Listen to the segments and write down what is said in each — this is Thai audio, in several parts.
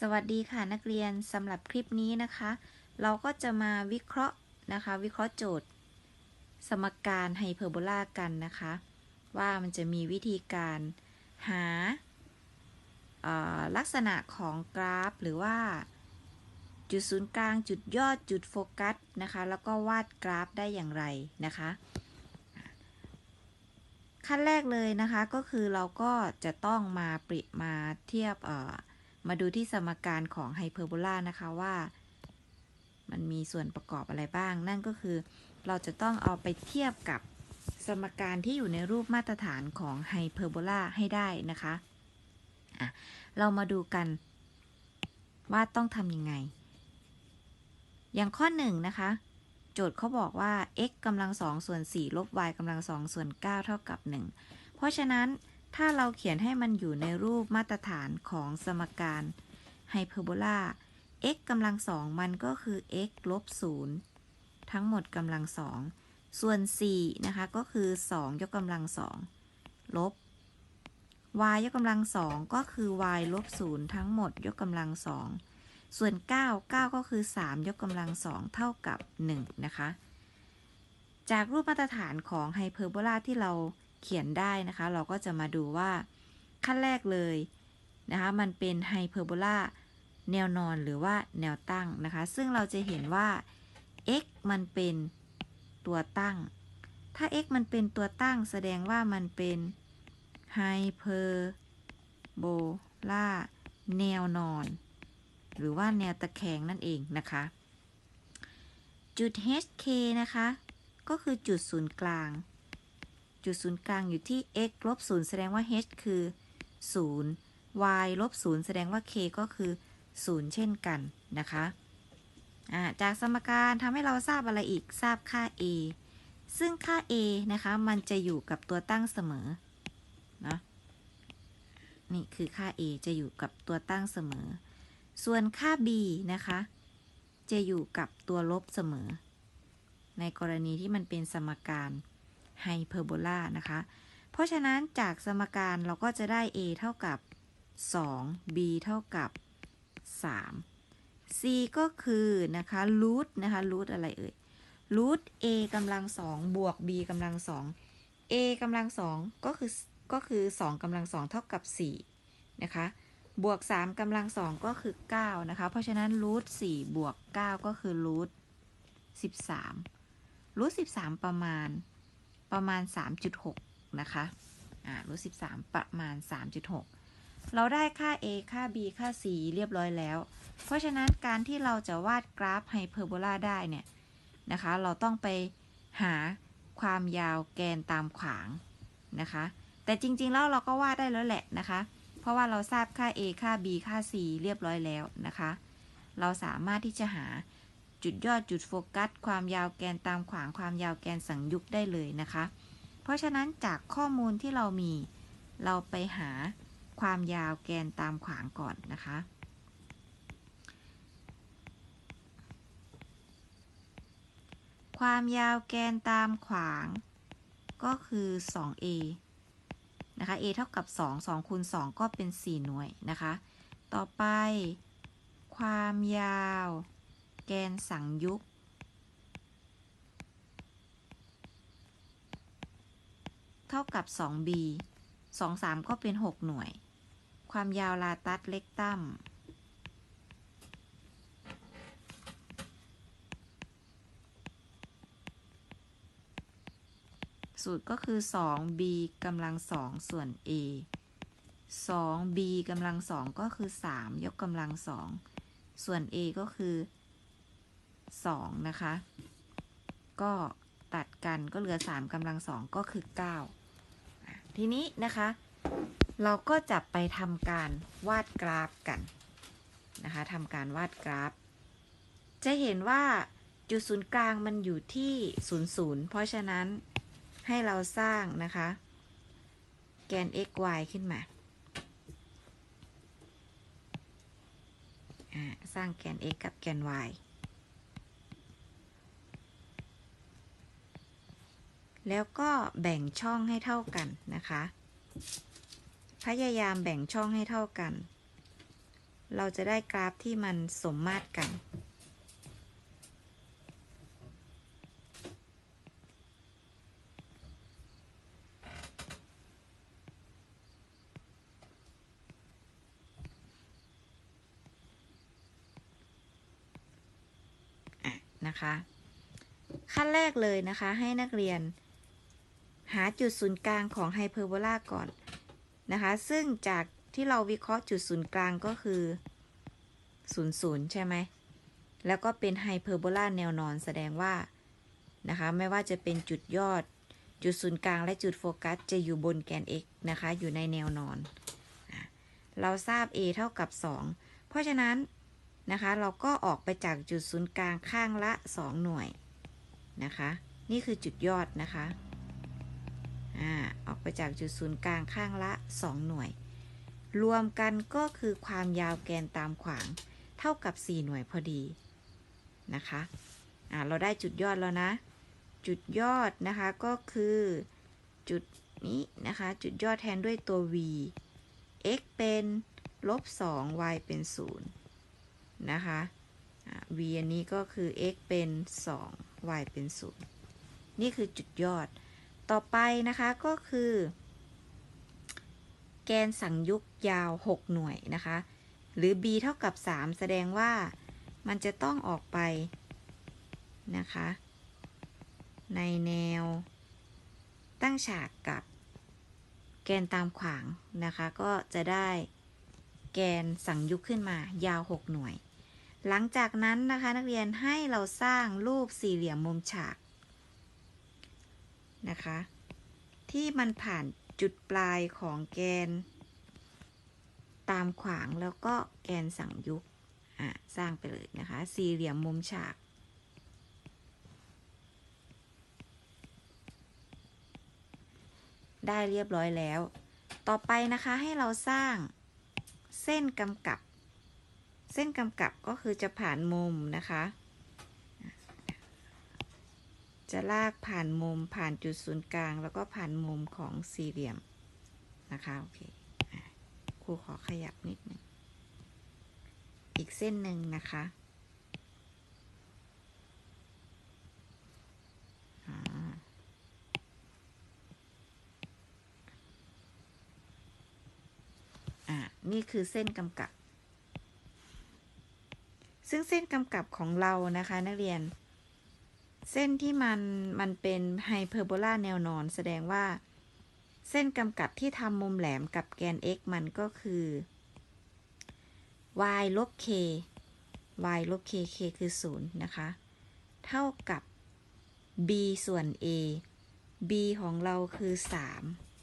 สวัสดีค่ะนักเรียนสำหรับคลิปนี้นะคะ เราก็จะมาวิเคราะห์นะคะ วิเคราะห์โจทย์ สมการไฮเปอร์โบลากันนะคะ ว่ามันจะมีวิธีการหาลักษณะของกราฟหรือว่า จุดศูนย์กลางจุดยอดจุดโฟกัสนะคะ แล้วก็วาดกราฟได้อย่างไรนะคะ ขั้นแรกเลยนะคะก็คือเราก็จะต้องมาปริมาเทียบเอ่อ มาดูที่สมการของไฮเปอร์โบลานะคะว่า มันมีส่วนประกอบอะไรบ้าง นั่นก็คือเราจะต้องเอาไปเทียบกับสมการที่อยู่ในรูปมาตรฐานของไฮเปอร์โบลาให้ได้นะคะะเรามาดูกันว่าต้องทำยังไง อย่างข้อหนึ่งนะคะ โจทย์เขาบอกว่า x กำลังสองส่วน4ลบ y กำลังสองส่วน9เท่ากับ 1 เพราะฉะนั้น ถ้าเราเขียนให้มันอยู่ในรูปมาตรฐานของสมการไฮเปอร์โบลา x กำลังสองมันก็คือ x ลบ0ทั้งหมดกำลังสองส่วน 4 นะคะ ก็คือ 2 ยกกำลังสองลบ y ยกกำลังสองก็คือ y ลบ0ทั้งหมดยกกำลังสองส่วน 9 9 ก็คือ 3 ยกกำลังสองเท่ากับ 1 นะคะ จากรูปมาตรฐานของไฮเปอร์โบลาที่เรา เขียนได้นะคะ เราก็จะมาดูว่าขั้นแรกเลยนะคะมันเป็นไฮเปอร์โบลาแนวนอนหรือว่าแนวตั้งนะคะ ซึ่งเราจะเห็นว่า x มันเป็นตัวตั้ง ถ้า x มันเป็นตัวตั้งแสดงว่ามันเป็นไฮเปอร์โบลาแนวนอน หรือว่าแนวตะแคงนั่นเองนะคะ จุด hk นะคะ ก็คือจุดศูนย์กลาง จุดศูนย์กลางอยู่ที่ x ลบ0แสดงว่า h คือ 0 y ลบ0แสดงว่า k ก็คือ 0 เช่นกันนะคะจากสมการทำให้เราทราบอะไรอีกทราบค่า a ซึ่งค่า a นะคะ มันจะอยู่กับตัวตั้งเสมอนะนี่คือค่า a จะอยู่กับตัวตั้งเสมอ ส่วนค่า b นะคะ จะอยู่กับตัวลบเสมอ ในกรณีที่มันเป็นสมการ ไฮเปอร์โบลานะคะ เพราะฉะนั้นจากสมการเราก็จะได้ a เท่ากับ 2 b เท่ากับ 3 c ก็คือนะคะรูทนะคะรูทอะไรเอ่ยรูท a กำลังสองบวก b กำลังสอง a กำลังสองก็คือก็คือ 2กำลังสองเท่ากับ 4 นะคะ บวก 3กำลังสองก็คือ 9 นะคะ เพราะฉะนั้นรูท4บวก 9 ก็คือรูท13รูท13 ประมาณ ประมาณ 3.6 นะคะอ่ารูท13 ประมาณ 3.6 เราได้ค่า a ค่า b ค่า c เรียบร้อยแล้ว เพราะฉะนั้นการที่เราจะวาดกราฟไฮเปอร์โบลาได้เนี่ยนะคะ เราต้องไปหาความยาวแกนตามขวางนะคะ แต่จริงๆ แล้วเราก็วาดได้แล้วแหละนะคะ เพราะว่าเราทราบค่า a ค่า b ค่า c เรียบร้อยแล้วนะคะ เราสามารถที่จะหา จุดยอดจุดโฟกัส ความยาวแกนตามขวางความยาวแกนสังยุกได้เลยนะคะ เพราะฉะนั้นจากข้อมูลที่เรามีเราไปหาความยาวแกนตามขวางก่อนนะคะ ความยาวแกนตามขวางก็คือ 2a นะคะ a เท่ากับ 2 2คูณ2ก็เป็น 4 หน่วยนะคะ ต่อไปความยาว แกนสังยุกเท่ากับ 2b 2 3 ก็เป็น 6 หน่วย ความยาวลาตัสเล็กตั้มสูตรก็คือ 2b กำลัง 2 ส่วน a 2b กำลัง 2 ก็คือ 3 ยกกำลัง 2 ส่วน a ก็คือ 2 นะคะ ก็ตัดกันก็เหลือ 3กำลัง2ก็คือ 9 ทีนี้นะคะ เราก็จะไปทำการวาดกราฟกันนะคะทำการวาดกราฟ จะเห็นว่าจุดศูนย์กลางมันอยู่ที่0 0เพราะฉะนั้นให้เราสร้างนะคะ แกน x y ขึ้นมา สร้างแกน x กับแกน y แล้วก็แบ่งช่องให้เท่ากันนะคะ พยายามแบ่งช่องให้เท่ากัน เราจะได้กราฟที่มันสมมาตรกันอะนะคะ ขั้นแรกเลยนะคะให้นักเรียน หาจุดศูนย์กลางของไฮเปอร์โบลาก่อนนะคะ ซึ่งจากที่เราวิเคราะห์จุดศูนย์กลางก็คือ 0 0 ใช่ไหม แล้วก็เป็นไฮเปอร์โบลาแนวนอนแสดงว่านะคะ ไม่ว่าจะเป็นจุดยอด จุดศูนย์กลางและจุดโฟกัส จะอยู่บนแกน x นะคะ อยู่ในแนวนอน เราทราบ a เท่ากับ 2 เพราะฉะนั้นนะคะ เราก็ออกไปจากจุดศูนย์กลางข้างละ 2 หน่วยนะคะ นี่คือจุดยอดนะคะ อ่าออกไปจากจุดศูนย์กลางข้างละ 2 หน่วย รวมกันก็คือความยาวแกนตามขวาง เท่ากับ 4 หน่วยพอดีนะคะอ่าเราได้จุดยอดแล้วนะ จุดยอดนะคะก็คือจุดนี้นะคะ จุดยอดแทนด้วยตัว v x เป็นลบ2 y เป็น 0 นะคะ v อันนี้ก็คือ x เป็น 2 y เป็น 0 นี่คือจุดยอด ต่อไปนะคะก็คือ แกนสังยุกยาว 6 หน่วยนะคะ หรือ b เท่ากับ 3 แสดงว่ามันจะต้องออกไปนะคะ ในแนวตั้งฉากกับแกนตามขวางนะคะ ก็จะได้แกนสังยุกขึ้นมายาว 6 หน่วย หลังจากนั้นนะคะนักเรียนให้เราสร้างรูปสี่เหลี่ยมมุมฉาก นะคะ ที่มันผ่านจุดปลายของแกน ตามขวางแล้วก็แกนสั่งยุกอะสร้างไปเลยนะคะ สี่เหลี่ยมมุมฉาก ได้เรียบร้อยแล้ว ต่อไปนะคะให้เราสร้างเส้นกำกับ เส้นกำกับก็คือจะผ่านมุมนะคะ จะลากผ่านมุมผ่านจุดศูนย์กลาง แล้วก็ผ่านมุมของสี่เหลี่ยมนะคะโอเคครูขอขยับนิดหนึ่งอีกเส้นหนึ่งนะคะอ่าอะนี่คือเส้นกำกับ ซึ่งเส้นกำกับของเรานะคะ นักเรียน เส้นที่มันมันเป็นไฮเปอร์โบลาแนวนอนแสดงว่า เส้นกำกับที่ทำมุมแหลมกับแกน x มันก็คือ y ลบ k y ลบ k k คือ 0 นะคะ เท่ากับ b ส่วน a b ของเราคือ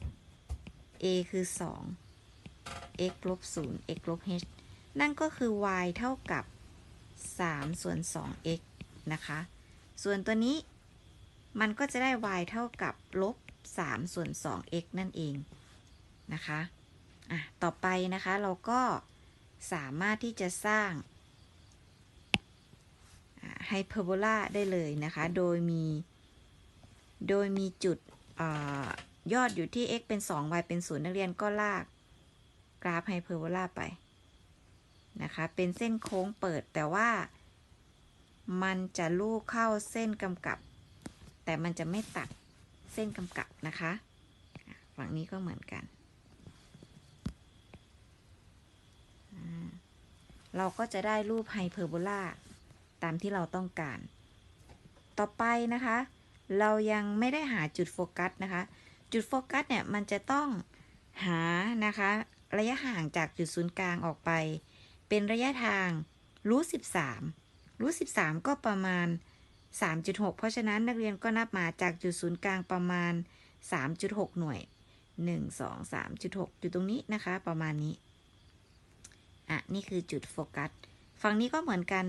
3 a คือ 2 x ลบ 0 x ลบ h นั่นก็คือ y เท่ากับ 3 ส่วน 2x นะคะ ส่วนตัวนี้มันก็จะได้ y เท่ากับลบ3ส่วน 2x นั่นเองนะคะอะต่อไปนะคะเราก็สามารถที่จะสร้างไฮเปอร์โบลาได้เลยนะคะ โดยมี โดยมีจุดอยอดอยู่ที่ x เป็น 2 y เป็น 0 นักเรียนก็ลากกราฟไฮเปอร์โบลาไปนะคะ เป็นเส้นโค้งเปิดแต่ว่า มันจะลูกเข้าเส้นกำกับ แต่มันจะไม่ตัดเส้นกำกับนะคะ ฝั่งนี้ก็เหมือนกัน เราก็จะได้รูปไฮเปอร์โบลาตามที่เราต้องการ ต่อไปนะคะ เรายังไม่ได้หาจุดโฟกัสนะคะ จุดโฟกัสเนี่ยมันจะต้องหานะคะ ระยะห่างจากจุดศูนย์กลางออกไป เป็นระยะทางรูท13 รูท13 ก็ประมาณ 3.6 เพราะฉะนั้นนักเรียนก็นับมาจากจุดศูนย์กลางประมาณ 3.6 หน่วย 1 2 3.6 อยู่ตรงนี้นะคะ ประมาณนี้ อะ นี่คือจุดโฟกัส ฝั่งนี้ก็เหมือนกัน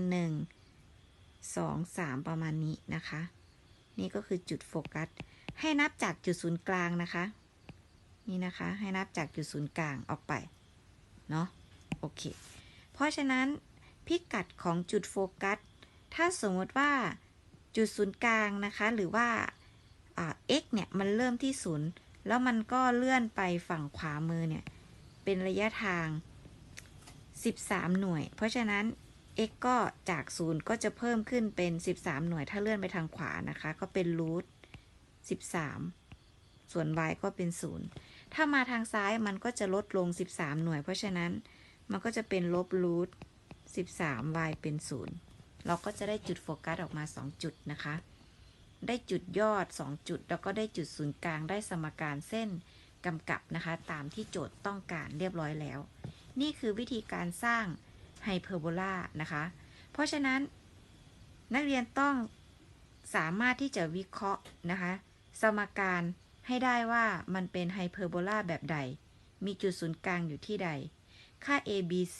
1 2 3 ประมาณนี้นะคะ นี่ก็คือจุดโฟกัส ให้นับจากจุดศูนย์กลางนะคะ นี่นะคะ ให้นับจากจุดศูนย์กลางออกไป เนาะ โอเค เพราะฉะนั้น พิกัดของจุดโฟกัส ถ้าสมมติว่าจุดศูนย์กลางนะคะ หรือว่า x เนี่ย มันเริ่มที่ศูนย์แล้วมันก็เลื่อนไปฝั่งขวามือเนี่ย เป็นระยะทาง 13 หน่วย เพราะฉะนั้น x ก็จาก0ก็จะเพิ่มขึ้นเป็น 13 หน่วย ถ้าเลื่อนไปทางขวานะคะ ก็เป็นรูท13 ส่วน y ก็เป็น0ถ้ามาทางซ้ายมันก็จะลดลง 13 หน่วย เพราะฉะนั้นมันก็จะเป็นลบรูท13 y เป็น 0 เราก็จะได้จุดโฟกัสออกมา 2 จุดนะคะ ได้จุดยอด 2 จุด แล้วก็ได้จุดศูนย์กลางได้สมการเส้นกำกับนะคะ ตามที่โจทย์ต้องการเรียบร้อยแล้ว นี่คือวิธีการสร้างไฮเปอร์โบลานะคะ เพราะฉะนั้นนักเรียนต้องสามารถที่จะวิเคราะห์นะคะ สมการให้ได้ว่ามันเป็นไฮเปอร์โบลาแบบใด มีจุดศูนย์กลางอยู่ที่ใด ค่า a b c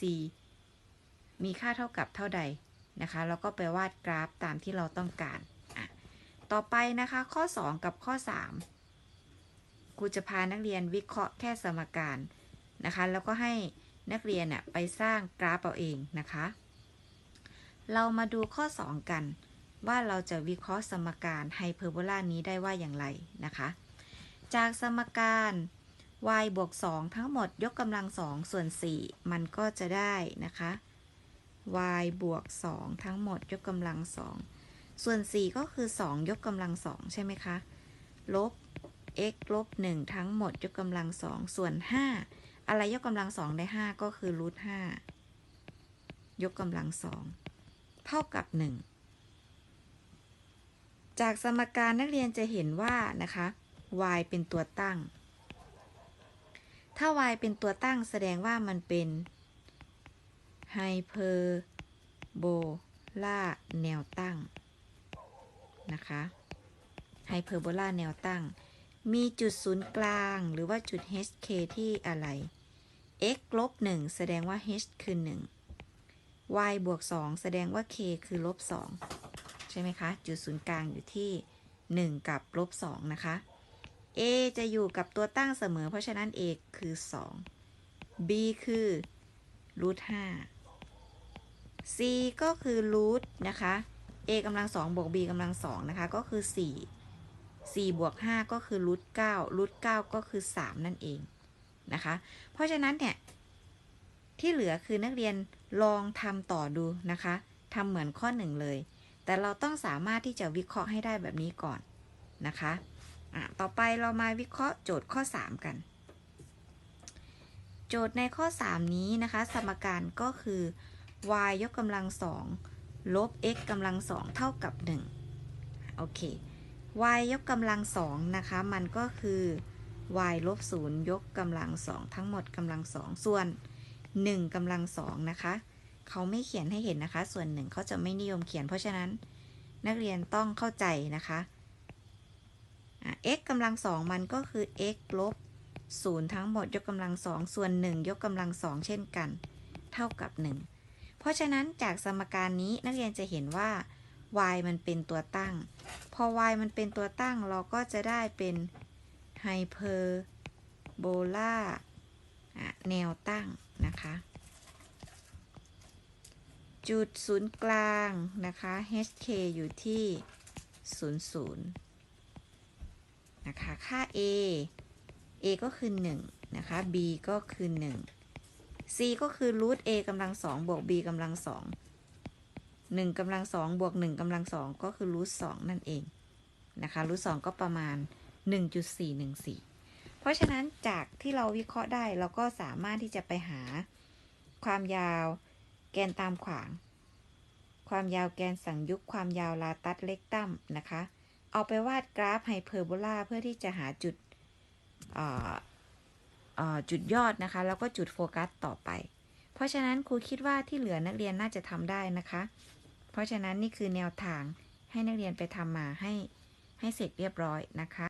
มีค่าเท่ากับเท่าใดนะคะ แล้วก็ไปวาดกราฟตามที่เราต้องการ ต่อไปนะคะข้อ 2 กับข้อ 3 ครูจะพานักเรียนวิเคราะห์แค่สมการนะคะ แล้วก็ให้นักเรียนน่ะไปสร้างกราฟเอาเองนะคะ เรามาดูข้อ 2 กัน ว่าเราจะวิเคราะห์สมการไฮเปอร์โบลานี้ได้ว่าอย่างไรนะคะ จากสมการ y บวก 2 ทั้งหมดยกกำลัง 2 ส่วน 4 มันก็จะได้นะคะ y บวก 2 ทั้งหมดยกกำลัง 2 ส่วน 4 ก็คือ 2 ยกกำลัง 2 ใช่ไหมคะ ลบ x ลบ 1 ทั้งหมดยกกำลัง 2 ส่วน 5 อะไรยกกำลัง 2 ได้ 5 ก็คือรูท5ยกกำลัง 2 เท่ากับ 1 จากสมการนักเรียนจะเห็นว่านะคะ y เป็นตัวตั้ง ถ้า y เป็นตัวตั้งแสดงว่ามันเป็น ไฮเปอร์โบลาแนวตั้ง นะคะไฮเปอร์โบลาแนวตั้ง มีจุดศูนย์กลางหรือว่าจุด hk ที่อะไร x ลบ1แสดงว่า h คือ 1 y บวก 2 แสดงว่า k คือลบ 2 ใช่ไหมคะ จุดศูนย์กลางอยู่ที่ 1 กับลบ 2 นะคะ a จะอยู่กับตัวตั้งเสมอ เพราะฉะนั้น a คือ 2 b คือรูท5 c ก็คือรูทนะคะ a กำลัง2บวก b กำลัง2นะคะ ก็คือ 4 4บวก5ก็คือรูท9รูท9ก็คือ 3 นั่นเองนะคะ เพราะฉะนั้นเนี่ย ที่เหลือคือนักเรียนลองทำต่อดูนะคะทำเหมือนข้อ 1 เลย แต่เราต้องสามารถที่จะวิเคราะห์ให้ได้แบบนี้ก่อนนะคะะต่อไปเรามาวิเคราะห์โจทย์ข้อ 3 กัน โจทย์ในข้อ 3 นี้นะคะ สมการก็คือ y ยกกำลัง2ลบ x กำลัง2เท่ากับ 1 โอเค y ยกกำลัง2นะคะ มันก็คือ y ลบ0ยกกำลัง2ทั้งหมดกำลัง2ส่วน 1กำลัง2นะคะ เขาไม่เขียนให้เห็นนะคะ ส่วน1เขาจะไม่นิยมเขียน เพราะฉะนั้นนักเรียนต้องเข้าใจนะคะ x กำลัง2มันก็คือ x ลบ0ทั้งหมดยกกำลัง2ส่วน 1 ยกกำลัง2เช่นกัน เท่ากับ 1 เพราะฉะนั้นจากสมการนี้นักเรียนจะเห็นว่า y มันเป็นตัวตั้ง พอ y มันเป็นตัวตั้งเราก็จะได้เป็นไฮเปอร์โบลาแนวตั้งนะคะ จุดศูนย์กลางนะคะ hk อยู่ที่ 00 นะคะ ค่า a a ก็คือ 1 นะคะ b ก็คือ 1 c ก็คือรูท a กำลัง2บวก b กำลัง2 1กำลัง2บวก1กำลัง2ก็คือรูท2นั่นเองนะคะรูท2ก็ประมาณ 1.414 เพราะฉะนั้นจากที่เราวิเคราะห์ได้เราก็สามารถที่จะไปหาความยาวแกนตามขวาง ความยาวแกนสังยุกความยาวลาตัสเล็กตั้มนะคะ เอาไปวาดกราฟไฮเปอร์โบลาเพื่อที่จะหาจุด จุดยอดนะคะ แล้วก็จุดโฟกัสต่อไป เพราะฉะนั้นครูคิดว่าที่เหลือนักเรียนน่าจะทำได้นะคะ เพราะฉะนั้นนี่คือแนวทางให้นักเรียนไปทำมาให้ให้เสร็จเรียบร้อยนะคะ